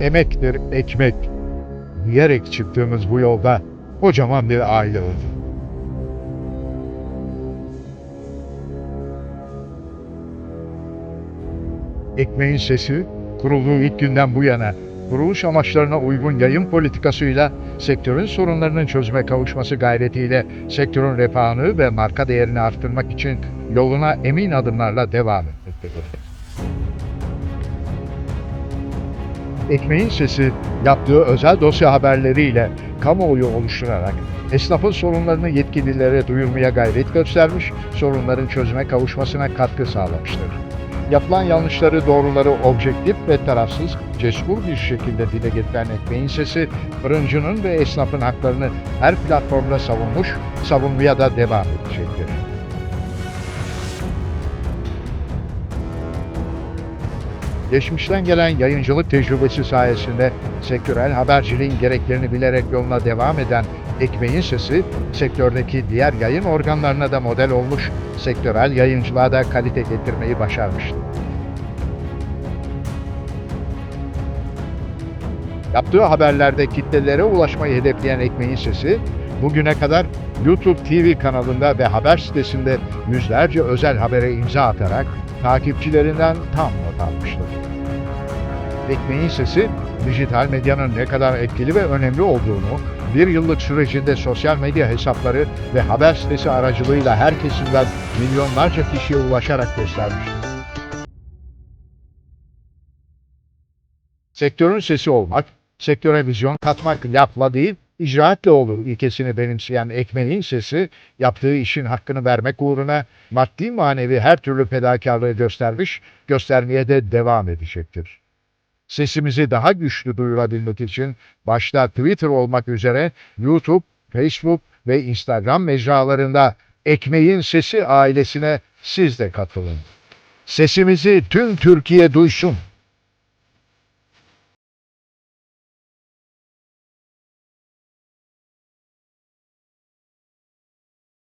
emektir ekmek diyerek çıktığımız bu yolda kocaman bir aile oldu. Ekmeğin sesi kurulduğu ilk günden bu yana kuruluş amaçlarına uygun yayın politikasıyla sektörün sorunlarının çözüme kavuşması gayretiyle sektörün refahını ve marka değerini arttırmak için yoluna emin adımlarla devam etmektedir. Ekmeğin Sesi yaptığı özel dosya haberleriyle kamuoyu oluşturarak esnafın sorunlarını yetkililere duyurmaya gayret göstermiş, sorunların çözüme kavuşmasına katkı sağlamıştır. Yapılan yanlışları, doğruları objektif ve tarafsız, cesur bir şekilde dile getiren Ekmeğin Sesi, fırıncının ve esnafın haklarını her platformda savunmuş, savunmaya da devam edecektir. Geçmişten gelen yayıncılık tecrübesi sayesinde sektörel haberciliğin gereklerini bilerek yoluna devam eden Ekmeğin Sesi, sektördeki diğer yayın organlarına da model olmuş, sektörel yayıncılığa da kalite getirmeyi başarmıştır. Yaptığı haberlerde kitlelere ulaşmayı hedefleyen Ekmeğin Sesi, bugüne kadar YouTube TV kanalında ve haber sitesinde yüzlerce özel habere imza atarak takipçilerinden tam not almıştır. Ekmeğin Sesi, dijital medyanın ne kadar etkili ve önemli olduğunu, bir yıllık sürecinde sosyal medya hesapları ve haber sitesi aracılığıyla her kesimden milyonlarca kişiye ulaşarak göstermiştir. Sektörün sesi olmak, sektöre vizyon katmak lafla değil, icraatle olur ilkesini benimseyen Ekmeğin Sesi, yaptığı işin hakkını vermek uğruna maddi manevi her türlü fedakarlığı göstermiş, göstermeye de devam edecektir. Sesimizi daha güçlü duyurabilmek için başta Twitter olmak üzere YouTube, Facebook ve Instagram mecralarında Ekmeğin Sesi ailesine siz de katılın. Sesimizi tüm Türkiye duysun.